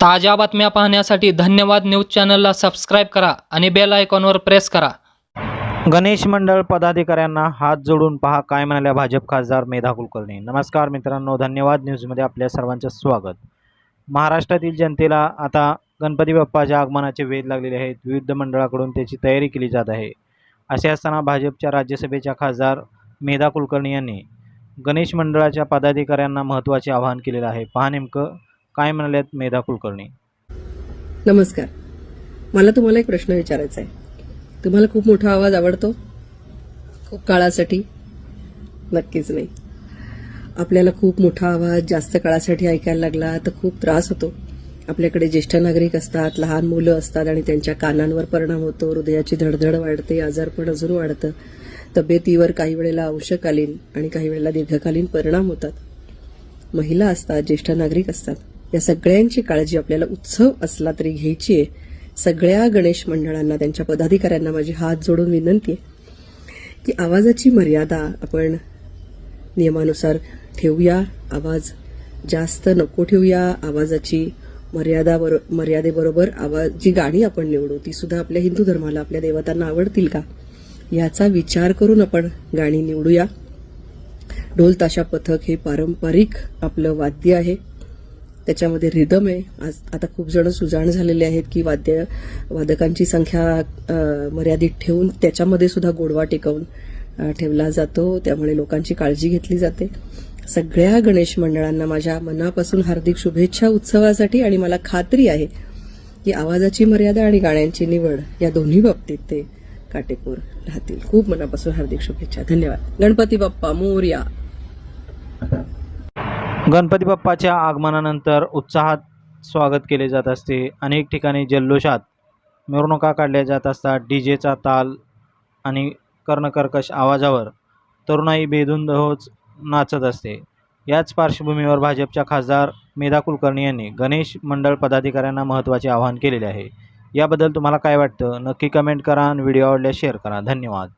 ताज्या बातम्या पाहण्यासाठी धन्यवाद न्यूज चॅनलला सबस्क्राईब करा आणि बेल आयकॉनवर प्रेस करा. गणेश मंडळ पदाधिकाऱ्यांना हात जोडून पहा काय म्हणाल्या भाजप खासदार मेधा कुलकर्णी. नमस्कार मित्रांनो धन्यवाद न्यूजमध्ये आपल्या सर्वांचं स्वागत. महाराष्ट्रातील जनतेला आता गणपती बाप्पाच्या आगमनाचे वेध लागलेले आहेत. विविध मंडळाकडून त्याची तयारी केली जात आहे. असे असताना भाजपच्या राज्यसभेच्या खासदार मेधा कुलकर्णी यांनी गणेश मंडळाच्या पदाधिकाऱ्यांना महत्त्वाचे आवाहन केलेलं आहे. पहा नेमकं काय म्हणाल्यात मेधा कुलकर्णी? नमस्कार. मला तुम्हाला एक प्रश्न विचारायचा आहे. तुम्हाला खूप मोठा आवाज आवडतो? खूप काळासाठी? नक्कीच नाही. आपल्याला खूप मोठा आवाज जास्त काळासाठी ऐकायला लागला तर खूप त्रास होतो. आपल्याकडे ज्येष्ठ नागरिक असतात लहान मुलं असतात आणि त्यांच्या कानांवर परिणाम होतो हृदयाची धडधड वाढते आजारपण अजून वाढतं. तब्येतीवर काही वेळेला अंशकालीन आणि काही वेळेला दीर्घकालीन परिणाम होतात. महिला असतात ज्येष्ठ नागरिक असतात. या सगळ्यांची काळजी आपल्याला उत्सव असला तरी घ्यायची आहे. सगळ्या गणेश मंडळांना त्यांच्या पदाधिकाऱ्यांना माझी हात जोडून विनंती आहे की आवाजाची मर्यादा आपण नियमानुसार ठेवूया. आवाज जास्त नको ठेवूया. आवाजाची मर्यादा बरो मर्यादेबरोबर आवाज जी गाणी आपण निवडू ती सुद्धा आपल्या हिंदू धर्माला आपल्या देवतांना आवडतील का? याचा विचार करून आपण गाणी निवडूया. ढोल ताशा पथक हे पारंपरिक आपलं वाद्य आहे. त्याच्यामध्ये रिदम आहे. आज आता खूप जण सुजाण झालेले आहेत की वाद्य वादकांची संख्या मर्यादित ठेवून त्याच्यामध्ये सुद्धा गोडवा टिकवून ठेवला जातो. त्यामुळे लोकांची काळजी घेतली जाते. सगळ्या गणेश मंडळांना माझ्या मनापासून हार्दिक शुभेच्छा उत्सवासाठी आणि मला खात्री आहे की आवाजाची मर्यादा आणि गाण्यांची निवड या दोन्ही बाबतीत ते काटेकोर राहतील. खूप मनापासून हार्दिक शुभेच्छा. धन्यवाद. गणपती बाप्पा मोर्या. गणपती बाप्पाच्या आगमनानंतर उत्साहात स्वागत केले जात असते. अनेक ठिकाणी जल्लोषात मिरवणुका काढल्या जात असतात. डी जेचा ताल आणि कर्णकर्कश आवाजावर तरुणाई बेधुंद होच नाचत असते. याच पार्श्वभूमीवर भाजपच्या खासदार मेधा कुलकर्णी यांनी गणेश मंडळ पदाधिकाऱ्यांना महत्त्वाचे आवाहन केलेले आहे. याबद्दल तुम्हाला काय वाटतं? नक्की कमेंट करा आणि व्हिडिओ आवडल्यास शेअर करा. धन्यवाद.